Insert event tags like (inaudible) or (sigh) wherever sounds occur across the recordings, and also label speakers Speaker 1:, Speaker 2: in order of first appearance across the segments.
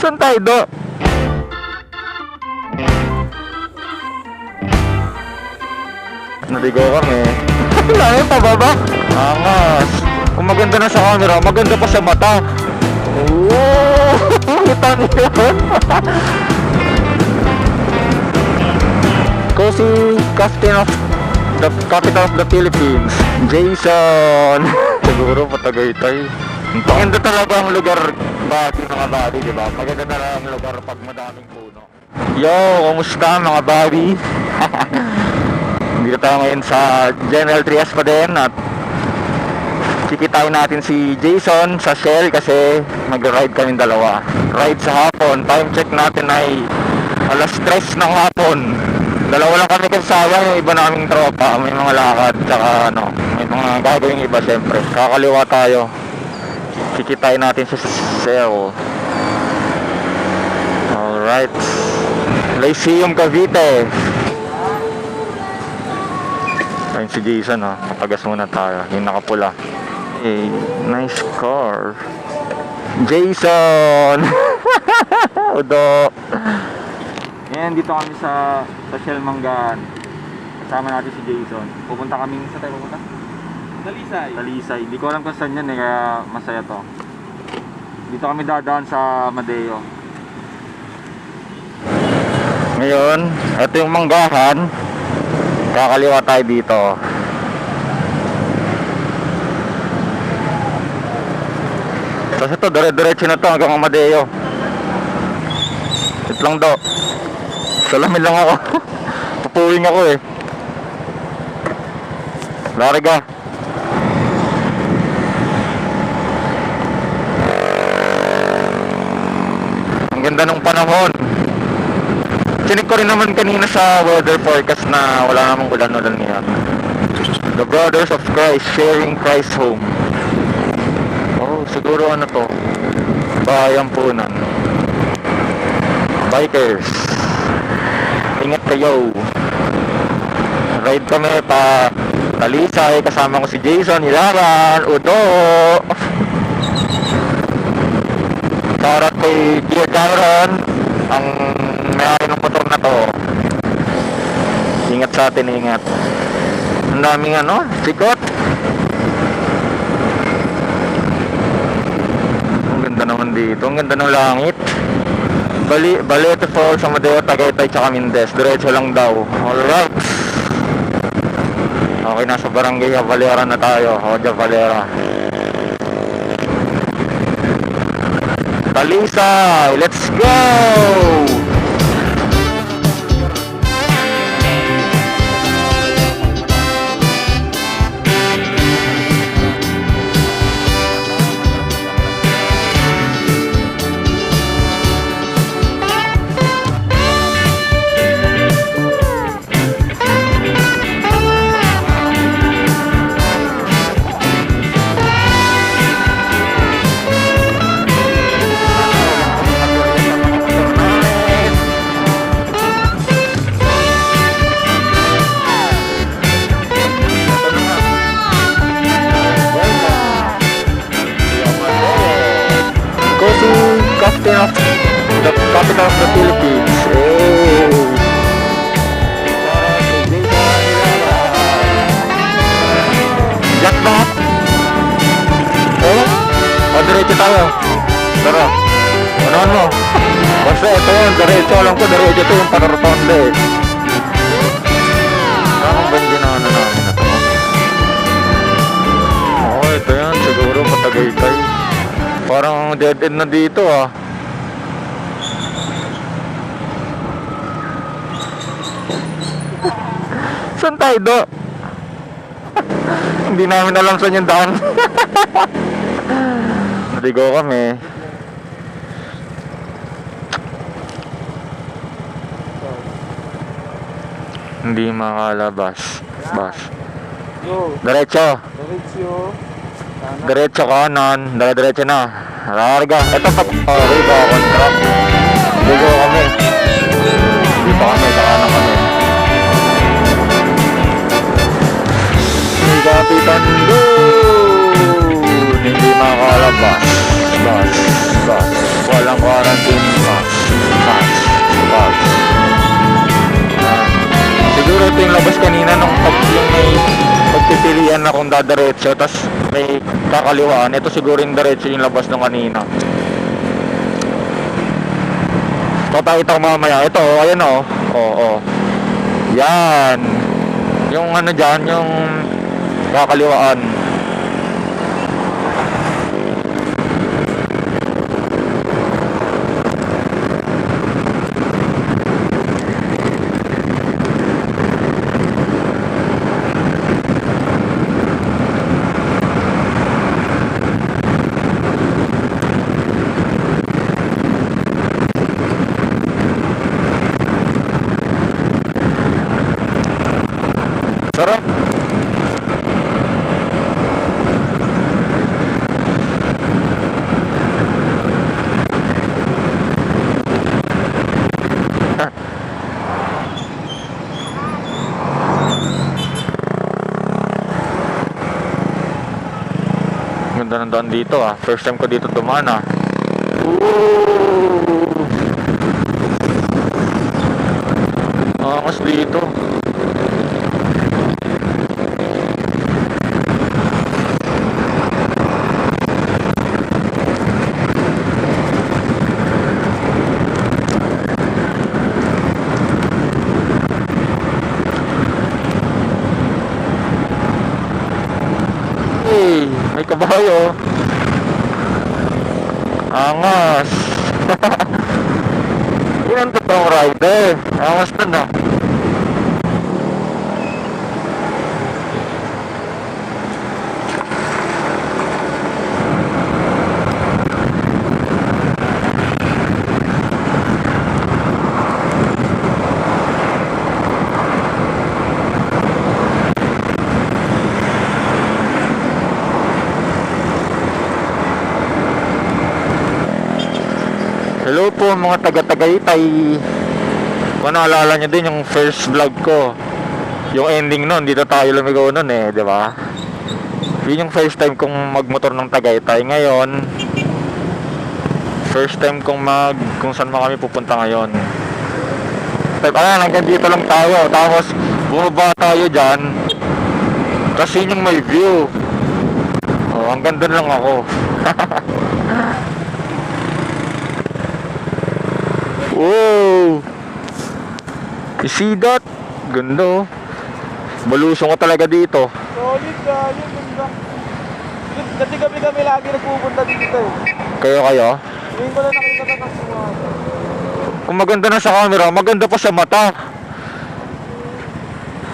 Speaker 1: Saan tayo, Do? Naligo kami. Layo pa baba? Angas. Kung maganda na sa camera, maganda pa sa mata. Oo! Kita niyo yun? Si Captain of the Capital of the Philippines, Jason. (laughs) Siguro patagaytay. Maganda talaga ang lugar bati mga body, di ba? Maganda na lang ang lugar pag madaming puno. Yo, kumusta mga body? (laughs) Dito tayo ngayon sa General Trias pa din at kikitain natin si Jason sa Shell kasi mag-ride kami dalawa. Ride sa hapon. Time check natin ay alas 3 ng hapon. Dalawa lang kami kasama, yung iba naming tropa. May mga lakad, tsaka ano, may mga gagawing iba syempre. Kakaliwa tayo. Kikitain natin sa Shell. Alright. Lyceum Cavite. Ayun si Jason ha. Papagas muna tayo. Yung nakapula. Hey, nice car. Jason! (laughs) Udo! Ngayon, dito kami sa, sa Shell Manggaan. Kasama natin si Jason. Pupunta kami, sa tayo pupunta?
Speaker 2: Dalisay.
Speaker 1: Talisay. Hindi ko alam kung saan yan eh, kaya masaya to. Dito kami dadaan sa Madeo. Ngayon, ito yung manggahan. Kakaliwa tayo dito. Tapos ito, dire-diretso na to hanggang Amadeo. Wait lang do. Salamin lang ako. (laughs) Pupuwing ako eh. Larga. Ang ganda ng panahon. Chinik ko rin naman kanina sa weather forecast na wala namang ulan-ulan ngayon. The Brothers of Christ sharing Christ home. Oh, siguro ano to? Bayang punan. Bikers. Ingat kayo. Ride kami pa Talisay, kasama ko si Jason, Hilaran, Udo. Shoutout kay Gia Cameron, ang may-ari ng motor na to. Ingat sa atin, ingat. Ang daming ano, sikot. Ang ganda naman dito, ang ganda ng langit. Bali, Balete Falls, Amadeo, Tagaytay, tsaka Mindes. Diretso lang daw. Alright. Okay, nasa barangay Valera na tayo. Hoja Valera. Talisay! Let's go! Diretso tayo. Tara. Ano mo? Basta ito yun, diretso. Alam ko, diretso ito yung panarotonde. Anong bandi na ano namin na to? Oo, ito yan. Siguro matagaytay. Parang dead end na dito ah. (laughs) Saan tayo do? (laughs) Hindi namin alam saan yung daan. (laughs) Naligo kami. Hindi makalabas. Bas. Diretso.
Speaker 2: Diretsyo. Sana.
Speaker 1: Diretso kanan, dire-diretso na. Larga. Ito pa. Oh, riba, contract. Ligo kami. Dito kami, sa kanan kami. Kapitan doon. Hindi makalabas. Bas, bas. Wala. quarantine pass. Pass. Pass. Ah. siguro ito yung labas kanina nung pag yung may pagpipilian na kung dadaretso tas may kakaliwaan. Ito siguro yung diretso yung labas nung kanina. Ito tayo ito mamaya. Ito, oh, ayan o. Oo, oh, Yan. Yung ano dyan, yung kakaliwaan. Sarap. Ganda ng daan dito ah. First time ko dito dumaan ah. Angas dito. Hey, may kabayo. Angas. (laughs) Yan ang totoong rider. Angas na na. Hello po mga taga-Tagaytay. Kung naalala nyo din yung first vlog ko. Yung ending nun, dito tayo lumigaw nun eh, di ba? Yun yung first time kong magmotor ng Tagaytay. Ngayon, first time kong mag, kung saan man kami pupunta ngayon. Pero ayan, hanggang dito lang tayo. Tapos, bumaba tayo dyan. Tapos yun yung may view. Oh, hanggang doon lang ako. (laughs) That? Ganda oh. Malusong ka talaga dito.
Speaker 2: Solid ka, yun, ganda. Kasi kami kami lagi nagpupunta dito eh.
Speaker 1: Kayo kayo?
Speaker 2: Ngayon ko lang nakita na kasuha.
Speaker 1: Kung maganda na sa camera, maganda pa sa mata.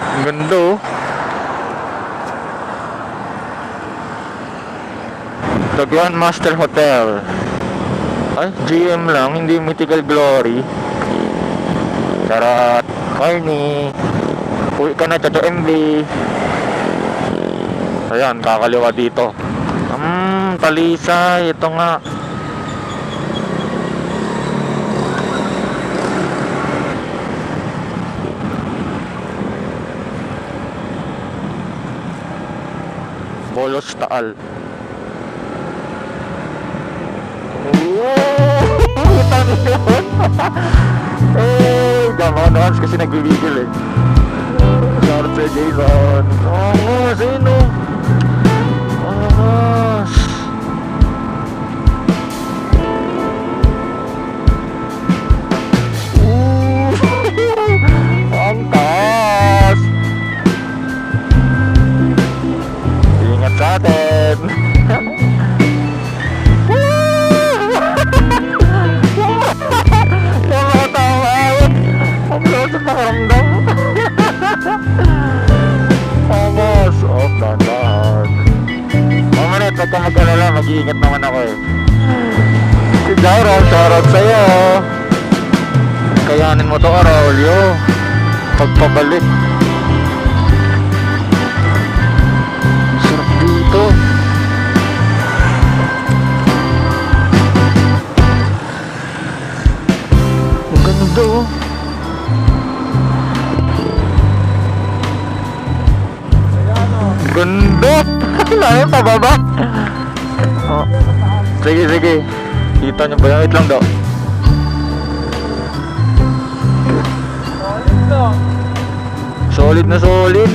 Speaker 1: Ang ganda oh. The Grandmaster Hotel. Ay, GM lang, hindi Mythical Glory. Charot. Corny. Uwi ka na, Chacho MV. Ayan, kakaliwa dito. Hmm, Talisay. Ito nga. Bolos Taal. Tani yun! eh, Jamon Hans kasi nagbibigil eh. Shoutout sa Jason. Oh, sino? Sige, sige. Kita nyo ba yan? Wait lang daw.
Speaker 2: Solid
Speaker 1: na solid.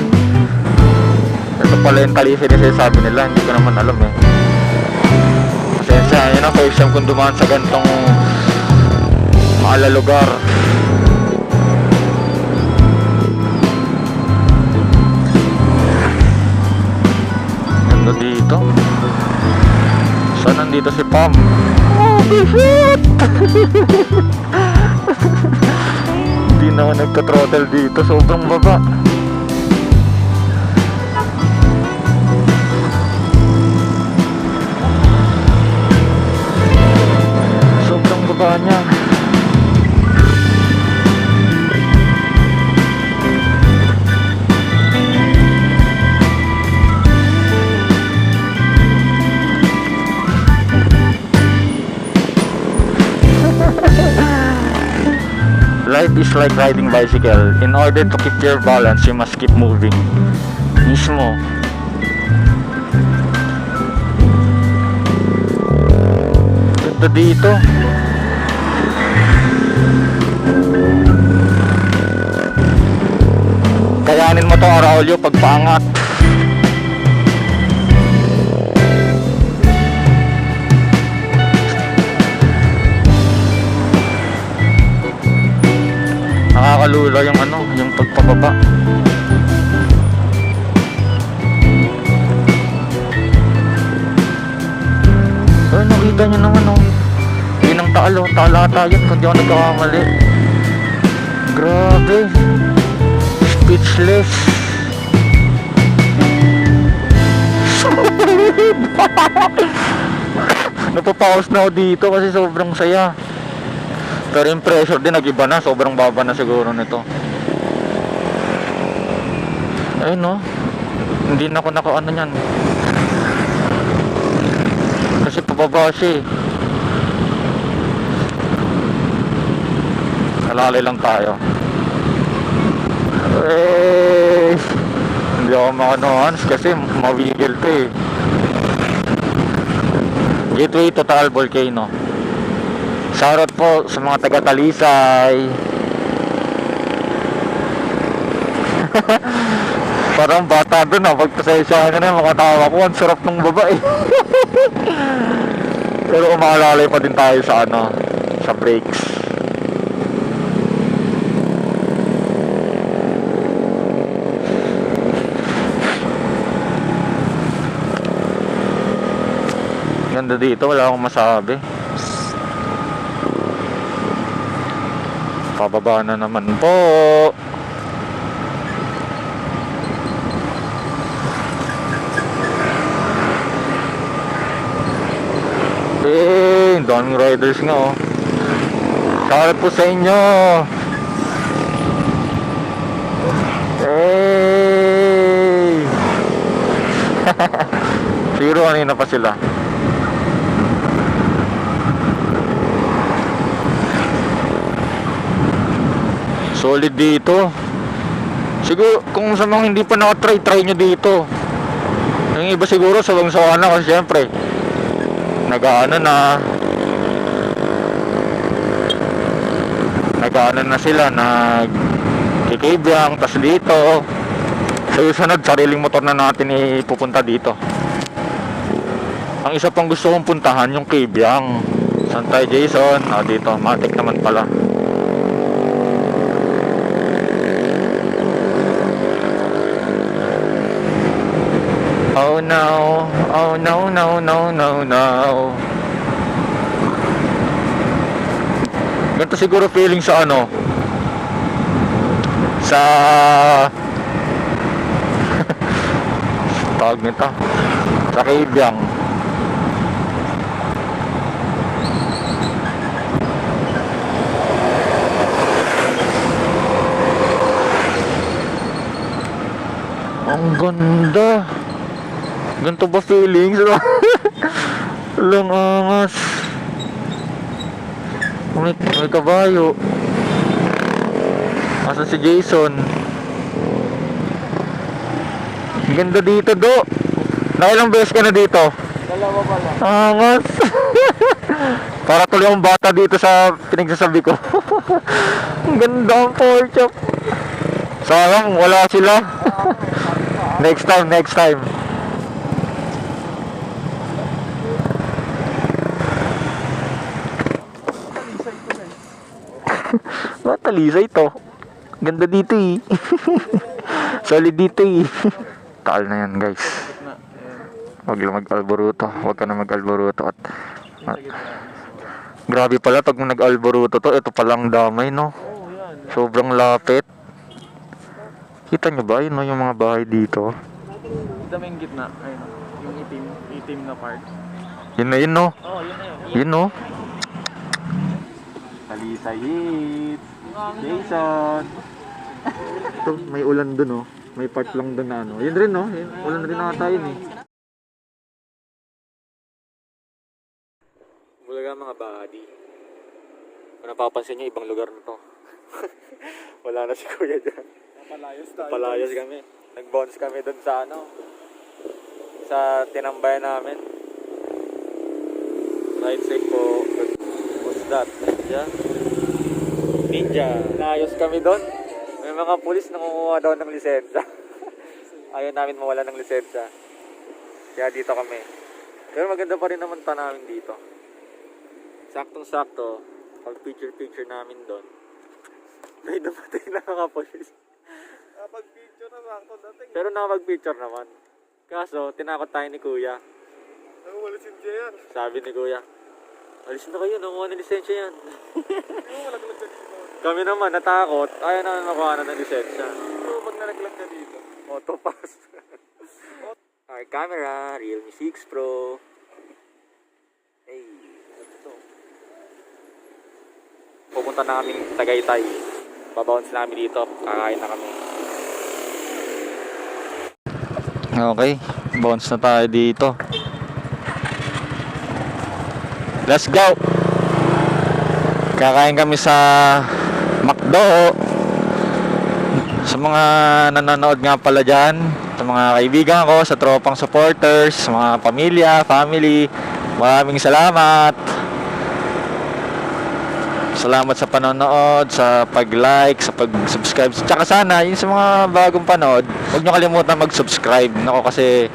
Speaker 1: Ito pala yung talisi na sinasabi nila. Hindi ko naman alam eh. Pasensya, yun ang first time kong dumaan sa gantong maala lugar. Ganda dito. Nandito si Pam? Oh, (laughs) shit! Hindi na ako nagka-throttle dito. Sobrang baba. Life is like riding bicycle. In order to keep your balance, you must keep moving. Mismo. Ganda dito. Kayanin mo to Araulio pag yung pagpababa. Ay, nakita niyo naman oh. Yun ang taal oh, talata yun kung di ako nagkakamali. Grabe. Speechless. (laughs) Napapause na ako dito kasi sobrang saya. Pero yung pressure din nag-iba na, sobrang baba na siguro nito. Ayun no. Hindi na ako naka ano niyan. Kasi pababa siya eh. Alalay lang tayo. Eh, hindi ako makanoans kasi mawigil to eh. Gateway to Taal Volcano. Shoutout po sa mga taga Talisay. (laughs) Parang bata doon ah, pagpasensyahan ka na yung mga tawa ko, ang sarap ng babae. (laughs) Pero umaalalay pa din tayo sa ano, sa brakes. Ganda dito, wala akong masabi. Pababa na naman po. Eh, daming riders nga oh. Shoutout po sa inyo. Hey! (laughs) Siguro kanina pa sila. Solid dito. Siguro, kung sa mga hindi pa nakatry, try nyo dito. Yung iba siguro, sabang sawa na kasi syempre, nag-ano na, nag-ano na sila, nag kikibyang, tas dito. Sa susunod, sariling motor na natin ipupunta dito. Ang isa pang gusto kong puntahan, yung Kibyang. Santay Jason, ah, dito, matik naman pala. Oh no, oh no, no, no, no, no. Ganito siguro feeling sa ano? Sa... (laughs) Tawag nito. Sa Kibyang. Ang ganda. Ganito ba feelings? (laughs) Lang angas. May, may kabayo. Asa si Jason? Ganda dito, Do. Nakailang beses ka na dito?
Speaker 2: Dalawa pala.
Speaker 1: Angas. (laughs) Para tuloy ang bata dito sa pinagsasabi ko. (laughs) ang ganda ang pork chop. Sayang, wala sila. (laughs) next time, next time. Matalisay to. Ganda dito eh. (laughs) Solid dito eh. (laughs) Taal na yan guys. Huwag lang mag-alboruto. Huwag ka na mag-alboruto. At,
Speaker 2: Yung gitna.
Speaker 1: grabe pala pag nag-alboruto to. Ito palang damay no. Sobrang lapit. Kita nyo ba yun no, yung mga bahay dito?
Speaker 2: Ito may gitna. Ayun. Yung itim, itim na part.
Speaker 1: Yun na yun no.
Speaker 2: Oo, yun na yun.
Speaker 1: Yun no.
Speaker 2: Talisa hit. Jason.
Speaker 1: Ito, may ulan dun no. May part lang dun na ano. Yun rin no. Yun, ulan rin ata yun eh. Bulaga mga buddy. Kung napapansin nyo, ibang lugar na to. (laughs) Wala na si kuya dyan.
Speaker 2: Palayos tayo.
Speaker 1: Palayas kami. Nag-bounce kami dun sa ano. Sa tinambayan namin. Ride safe po. What's that? Ninja? Ninja. Naayos kami dun. May mga pulis nangunguha daw ng lisensya. (laughs) Ayaw namin mawala ng lisensya. Kaya dito kami. Pero maganda pa rin naman pa namin dito. Saktong-sakto. Pag picture-picture namin doon. (laughs) May dumating na mga pulis.
Speaker 2: Kapag picture na sakto dating.
Speaker 1: Pero nakapag-picture naman. Kaso, tinakot tayo ni Kuya.
Speaker 2: Ang siya yan.
Speaker 1: Sabi ni Kuya, alis na kayo, nakuha ng lisensya yan.
Speaker 2: Hindi mo malaglag.
Speaker 1: Kami naman, natakot, ayaw naman makuha na ng lisensya.
Speaker 2: Pero pag nalaglag ka dito.
Speaker 1: Auto pass. (laughs) Our camera, Realme 6 Pro. Hey, ano to? Pupunta na kaming Tagaytay. Babounce na kami dito, kakain na kami. Okay, bounce na tayo dito. Let's go! Kakain kami sa McDo. Sa mga nanonood nga pala dyan, sa mga kaibigan ko, sa tropang supporters, sa mga pamilya, family, maraming salamat. Salamat sa panonood, sa pag-like, sa pag-subscribe. Tsaka sana, yung sa mga bagong panood, huwag nyo kalimutan mag-subscribe. Nako kasi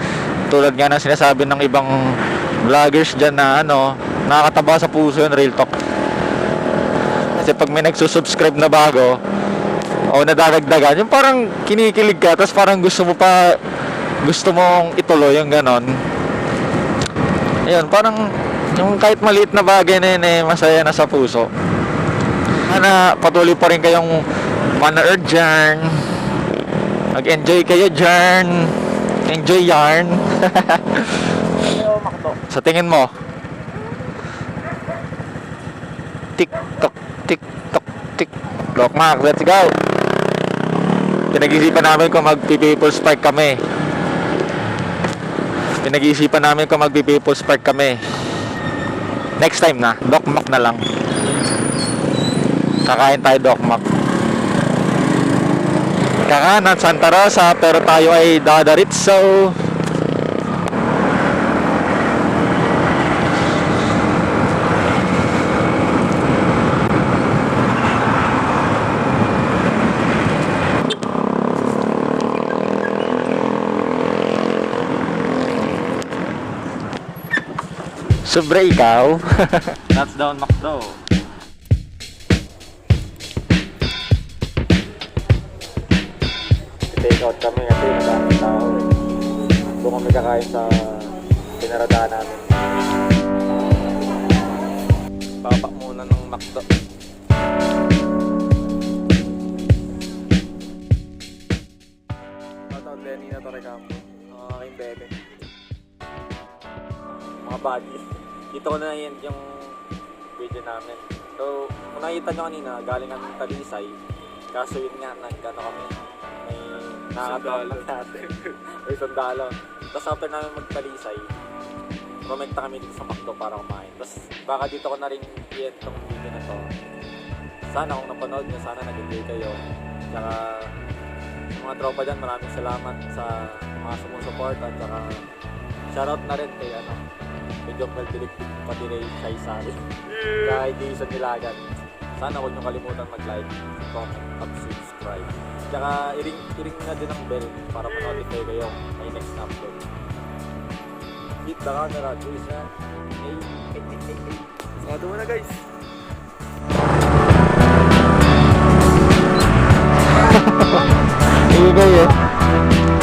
Speaker 1: tulad nga ng sinasabi ng ibang vloggers dyan na ano, nakakataba sa puso yun, real talk. Kasi pag may nagsusubscribe na bago, o nadadagdagan, yung parang kinikilig ka, tapos parang gusto mo pa, gusto mong ituloy yung ganon. Ayun, parang yung kahit maliit na bagay na yun eh, masaya na sa puso. Sana patuloy pa rin kayong manood dyan. Mag-enjoy kayo dyan. Enjoy yarn. (laughs) Sa tingin mo? Tik-tok, tik-tok, tik. Block mark, let's go! Pinag-isipan namin kung mag-people's park kami. Pinag-isipan namin kung mag-people's park kami. Next time na, Doc Mac na lang. Kakain tayo Doc Mac. Kakanan Santa Rosa pero tayo ay dadaritso. Sobre ikaw. (laughs)
Speaker 2: Nuts down McDo.
Speaker 1: take out kami kasi madaming tao eh. Doon kami kakain sa pinaradaan namin.
Speaker 2: Baba muna ng McDo. Shoutout Lenny na Torrecampo. Ang aking bebe.
Speaker 1: Mga buddies. Dito ko na yun yung video namin. So, kung nakita nyo kanina, galing kami ng Talisay. Kaso yun nga, nagkano kami. May nakakatawa
Speaker 2: Sundalo.
Speaker 1: natin. (laughs) May sundalo. Tapos after namin magtalisay, rumekta kami dito sa McDo para kumain. Tapos baka dito ko na rin i-end tong video na to. Sana kung napanood nyo, sana nag-enjoy kayo. Tsaka sa mga tropa dyan, maraming salamat sa mga sumusupport at tsaka shoutout na rin kay ano, medyo meltiliktik pa din eh, ay shy sa akin. Kahit di isang nilagan. Sana huwag niyong kalimutan mag-like, comment, at subscribe. Tsaka i-ring, i-ring na din ang bell para ma-notify kayo may next upload. Hit the camera, Jules na. Hey, hey, hey, hey, hey. Sakato mo na guys! Ibigay eh.